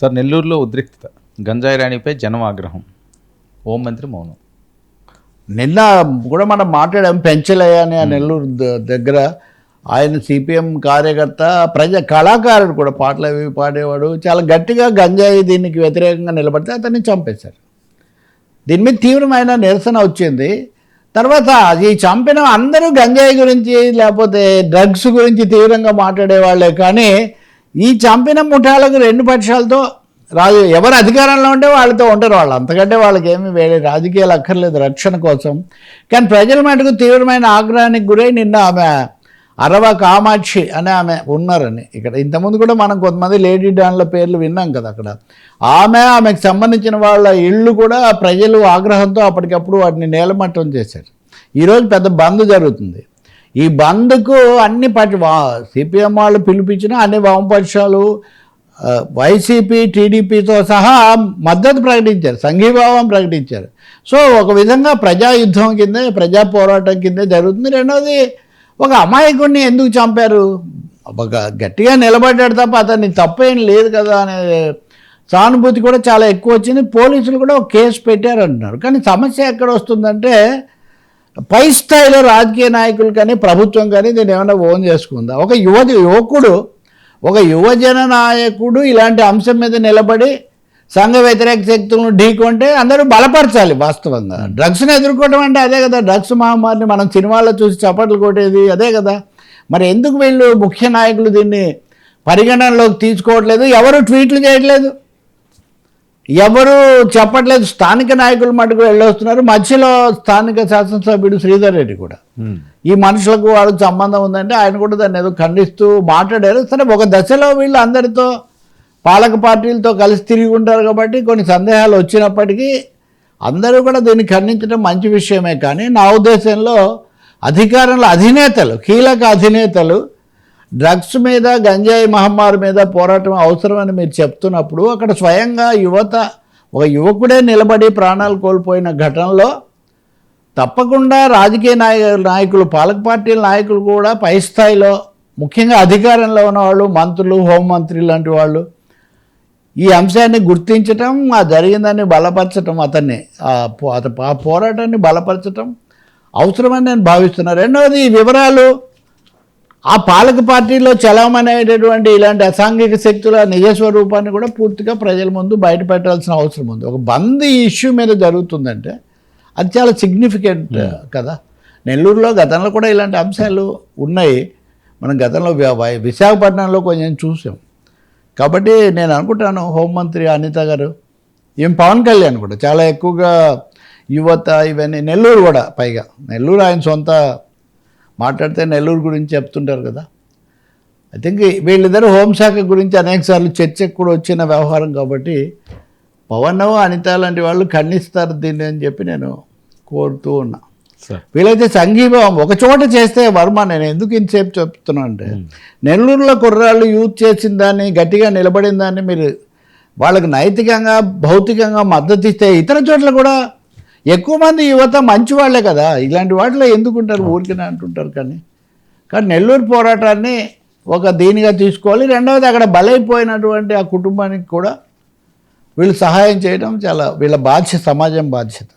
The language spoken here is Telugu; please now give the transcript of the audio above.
సార్ నెల్లూరులో ఉద్రిక్తత. గంజాయి రాణిపై జనం ఆగ్రహం హోంమంత్రి మౌనం. నిన్న కూడా మనం మాట్లాడాం పెంచలయ్య అని ఆ నెల్లూరు ద- దగ్గర. ఆయన సిపిఎం కార్యకర్త ప్రజ కళాకారుడు కూడా పాటలు అవి పాడేవాడు. చాలా గట్టిగా గంజాయి దీనికి వ్యతిరేకంగా నిలబడితే అతన్ని చంపేశారు. దీని మీద తీవ్రమైన నిరసన వచ్చింది. తర్వాత ఈ చంపిన అందరూ గంజాయి గురించి లేకపోతే డ్రగ్స్ గురించి తీవ్రంగా మాట్లాడేవాళ్ళే కానీ ఈ చంపిన ముఠాలకు రెండు పక్షాలతో రాజు ఎవరు అధికారంలో ఉంటే వాళ్ళతో ఉంటారు వాళ్ళు. అంతకంటే వాళ్ళకి ఏమి వేరే రాజకీయాలు అక్కర్లేదు రక్షణ కోసం. కానీ ప్రజల మటుకు తీవ్రమైన ఆగ్రహానికి గురై నిన్న ఆమె అరవ కామాక్షి అనే ఆమె ఉన్నారని. ఇక్కడ ఇంతకుముందు కూడా మనం కొంతమంది లేడీ డాన్ల పేర్లు విన్నాం కదా అక్కడ. ఆమె ఆమెకు సంబంధించిన వాళ్ళ ఇళ్ళు కూడా ప్రజలు ఆగ్రహంతో అప్పటికప్పుడు వాటిని నేలమట్టం చేశారు. ఈరోజు పెద్ద బంద్ జరుగుతుంది. ఈ బంద్కు అన్ని పార్టీ సిపిఎం వాళ్ళు పిలిపించిన అన్ని వామపక్షాలు వైసీపీ టీడీపీతో సహా మద్దతు ప్రకటించారు సంఘీభావం ప్రకటించారు. సో ఒక విధంగా ప్రజా యుద్ధం కిందే ప్రజా పోరాటం కిందే జరుగుతుంది. రెండవది ఒక అమాయకుడిని ఎందుకు చంపారు? ఒక గట్టిగా నిలబడ్డాడు తప్ప అతన్ని తప్పేం లేదు కదా అనే సానుభూతి కూడా చాలా ఎక్కువ వచ్చింది. పోలీసులు కూడా ఒక కేసు పెట్టారు అంటున్నారు కానీ సమస్య ఎక్కడ వస్తుందంటే పై స్థాయిలో రాజకీయ నాయకులు కానీ ప్రభుత్వం కానీ దీన్ని ఏమైనా ఓన్ చేసుకుందా? ఒక యువతి యువకుడు ఒక యువజన నాయకుడు ఇలాంటి అంశం మీద నిలబడి సంఘ వ్యతిరేక శక్తులను ఢీకొంటే అందరూ బలపరచాలి వాస్తవంగా. డ్రగ్స్ని ఎదుర్కోవడం అంటే అదే కదా డ్రగ్స్ మహమ్మారిని మనం సినిమాల్లో చూసి చప్పట్లు కొట్టేది అదే కదా. మరి ఎందుకు వీళ్ళు ముఖ్య నాయకులు దీన్ని పరిగణనలోకి తీసుకోవట్లేదు? ఎవరు ట్వీట్లు చేయట్లేదు? ఎవరు చెప్పట్లేదు. స్థానిక నాయకులు మటుకు వెళ్ళొస్తున్నారు. మధ్యలో స్థానిక శాసనసభ్యుడు శ్రీధర్ రెడ్డి కూడా. ఈ మనుషులకు వాళ్ళకి సంబంధం ఉందంటే ఆయన కూడా దాన్ని ఏదో ఖండిస్తూ మాట్లాడారు. సరే ఒక దశలో వీళ్ళు అందరితో పాలక పార్టీలతో కలిసి తిరిగి ఉంటారు కాబట్టి కొన్ని సందేహాలు వచ్చినప్పటికీ అందరూ కూడా దీన్ని ఖండించడం మంచి విషయమే కానీ నా ఉద్దేశంలో అధికారంలో అధినేతలు కీలక అధినేతలు డ్రగ్స్ మీద గంజాయి మహమ్మారి మీద పోరాటం అవసరమని మీరు చెప్తున్నప్పుడు అక్కడ స్వయంగా యువత ఒక యువకుడే నిలబడి ప్రాణాలు కోల్పోయిన ఘటనలో తప్పకుండా రాజకీయ నాయ నాయకులు పాలక పార్టీల నాయకులు కూడా పై స్థాయిలో ముఖ్యంగా అధికారంలో ఉన్నవాళ్ళు మంత్రులు హోంమంత్రి లాంటి వాళ్ళు ఈ అంశాన్ని గుర్తించటం ఆ జరిగిందాన్ని బలపరచటం అతన్ని ఆ ఆ పోరాటాన్ని బలపరచటం అవసరమని నేను భావిస్తున్నాను రెండవది ఈ వివరాలు ఆ పాలక పార్టీలో చలమనేటటువంటి ఇలాంటి అసాంఘిక శక్తుల నిజస్వరూపాన్ని కూడా పూర్తిగా ప్రజల ముందు బయట పెట్టాల్సిన అవసరం ఉంది. ఒక బంద్ ఈ ఇష్యూ మీద జరుగుతుందంటే అది చాలా సిగ్నిఫికెంట్ కదా. నెల్లూరులో గతంలో కూడా ఇలాంటి అంశాలు ఉన్నాయి. మనం గతంలో విశాఖపట్నంలో కొంచెం చూసాం. కాబట్టి నేను అనుకుంటాను హోంమంత్రి అనిత గారు ఏం పవన్ కళ్యాణ్ కూడా చాలా ఎక్కువగా యువత ఇవన్నీ నెల్లూరు కూడా పైగా. నెల్లూరు ఆయన సొంత మాట్లాడితే నెల్లూరు గురించి చెప్తుంటారు కదా. ఐ థింక్ వీళ్ళిద్దరు హోంశాఖ గురించి అనేకసార్లు చర్చకు కూడా వచ్చిన వ్యవహారం కాబట్టి పవన్ అనిత లాంటి వాళ్ళు ఖండిస్తారు దీన్ని అని చెప్పి నేను కోరుతూ ఉన్నా. వీలైతే సంఘీభావం. ఒక చోట చేస్తే వర్మ నేను ఎందుకు ఇంతసేపు చెప్తున్నా అంటే నెల్లూరులో కుర్రాళ్ళు యూత్ చేసిన దాన్ని గట్టిగా నిలబడిన దాన్ని మీరు వాళ్ళకి నైతికంగా భౌతికంగా మద్దతు ఇస్తే ఇతర చోట్ల కూడా ఎక్కువ మంది యువత మంచి వాళ్ళే కదా. ఇలాంటి వాటిలో ఎందుకుంటారు? ఊరికనే అంటుంటారు కానీ. కానీ నెల్లూరు పోరాటాన్ని ఒక దీనిగా తీసుకోవాలి. రెండవది అక్కడ బలైపోయినటువంటి ఆ కుటుంబానికి కూడా వీళ్ళు సహాయం చేయడం చాలా వీళ్ళ బాధ్యత సమాజం బాధ్యత.